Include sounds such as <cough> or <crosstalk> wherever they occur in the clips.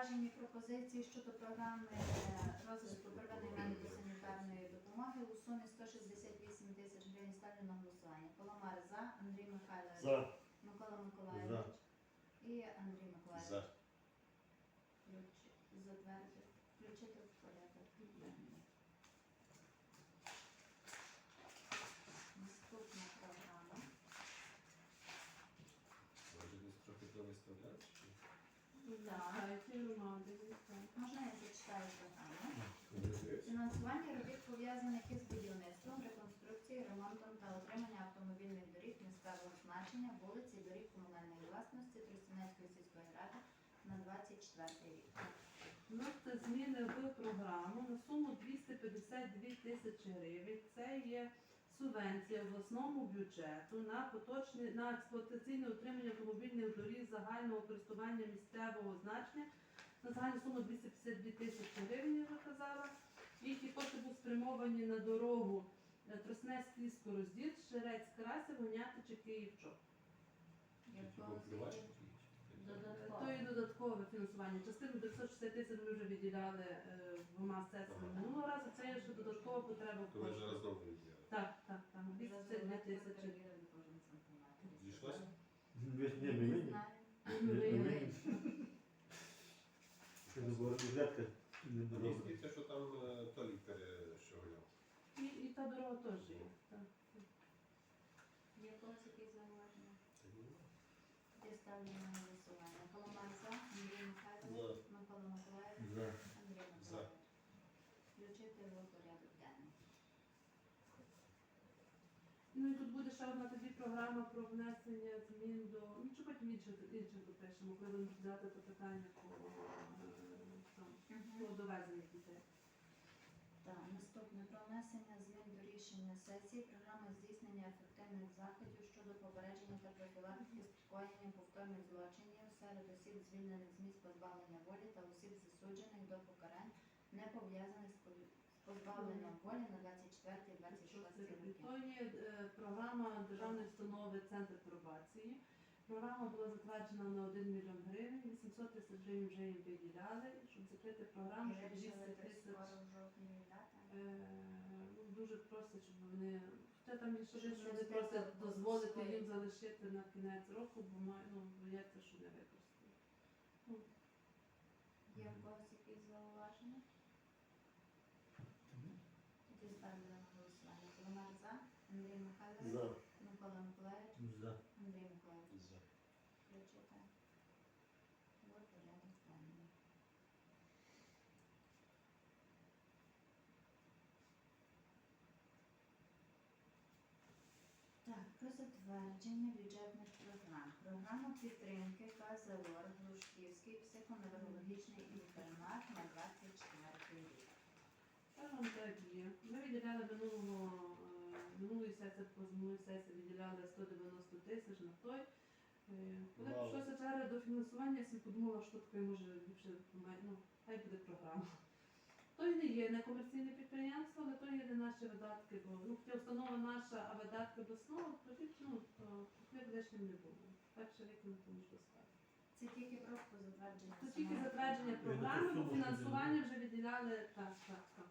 зауважень і пропозицій щодо програми е, розвитку первинної медико-санітарної допомоги у сумі 168 тисяч гривень ставлю на голосування. Паламар за, Андрій Михайлович, За. Микола Миколаївич і Андрій Миколаївич. За. Включ- Затвердити, включити в порядок денний. Наступна програма. Може десь трохи то виставляти? Можна я зачитаю програму? Фінансування робіт пов'язаних із будівництвом, реконструкцією, ремонтом та отримання автомобільних доріг місцевого значення, вулиць і доріг комунальної власності Тростянецької сільської ради на 24 рік. У це зміни в програму на суму 252 тисячі гривень. Це є субвенція обласному бюджету на поточне на експлуатаційне утримання автомобільних доріг загального користування місцевого значення на загальну суму 252 тисячі гривень, я вже казала. І ті кошти будуть спрямовані на дорогу е, Троснецький розділ, Шерець, Красів, Гонятичі, таке? додатково? То є додаткове фінансування. Частину 960 тисяч ми вже виділяли е, двома сесіями минулого разу. Це є ще додаткова потреба. в То ви вже коштах. Так, так, так. Вже 252 тисячі. перевірили кожен сантиметр. Зійшлося? Ні, ні, Не ми знаю. Ну, ви- Ні, ви- Це не була <laughs> бюджетка. Не Мені було. здається, що там е, Толік перещогляв. І, і та дорога теж є. Так. Є когось якісь зауваження? Я ставлю на голосування. Паламар за, Андрій Михайлович, Микола Миколаївич, За. Андрій За. Миколаївич. Включити в Ну і тут буде ще одна тоді програма про внесення змін до. Ну, чи потім інших інших допишемо, коли будемо розглядати це питання по, е, там, по довезенню дітей. Так, наступне про внесення змін до рішення сесії програми здійснення ефективних заходів щодо попередження та профілактики скоєння повторних злочинів серед осіб, звільнених з місць позбавлення волі та осіб засуджених до покарань, не пов'язаних з позбавленням волі на 24-26 роки. То є е, програма державної установи Центр пробації. Програма була затверджена на 1 мільйон гривень, 800 тисяч гривень вже їм виділяли, щоб закрити програму, щоб 200 тисяч. Дуже просять, щоб вони. Хоча там щось просять дозволити їм залишити на кінець року, бо ну, бояться, що не використають. Є в когось якісь зауваження? Тоді ставлю на голосування. Паламар за, Андрій Михайлович, За. Микола Миколаївич, За. Андрій Миколаївич. За. Включити. Вот порядок денний. Так, затвердження бюджетних програм. Програма підтримки КЗЛОР Глушківський психоневрологічний інтернат на 24 рік. Скажемо так є. Ми виділяли минулого е, минулої сесії, позминулої сесії виділяли 190 тисяч на той. Коли прийшлося черга до фінансування, я подумала, що таке може ну, хай буде програма. То і не є некомерційне підприємство, але то є не наші видатки, бо ну, установа наша, а видатки обласного, тоді ну, лишнім не було. Перший рік ми тому що сказати. Це тільки просто затвердження. Це тільки затвердження програми. бо фінансування вже виділяли так, так, так.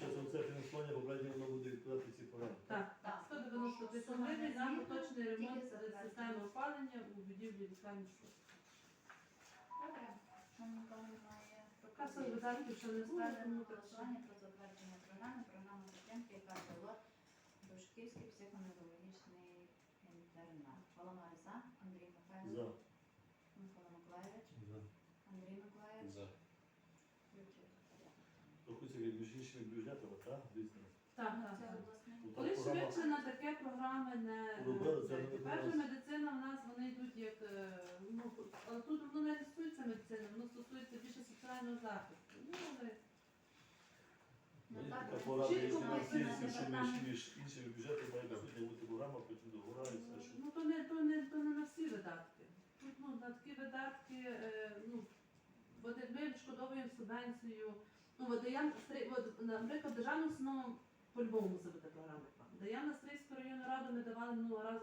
Зараз це фінансування попередньо воно буде відкладати ці програми. Так, Так. 190 тисяч гривень на поточний ремонт системи опалення у будівлі лікарні школи. Добре, що пропозицій. видатків ще не що. голосування про затвердження програми, програми підтримки, яка дало Дошківський психоневрологічний інтернат. Паламар за, Андрій Михайлович, За. Микола Миколаївич, Андрій Миколаївич, За. включити порядок. Рахується як між бюджетами, так? Так, Ну, так, Це так. Ну, Коли швидше на таке програми не Робили, Перша медицина в нас вони йдуть як е, ну, але тут воно не стосується медицини, воно стосується більше Ну, але Ну, така порада, якщо на сільці, що між, між іншими бюджетами має присутня бути програма, потім договора що. Ну, то не, то не, то не на всі видатки. Тут, ну, на такі видатки, е, ну, от ми відшкодовуємо субвенцію, ну, от, наприклад, державним установам по-любому бути програма. Даємо на Стрийську районну раду, ми давали минулого разу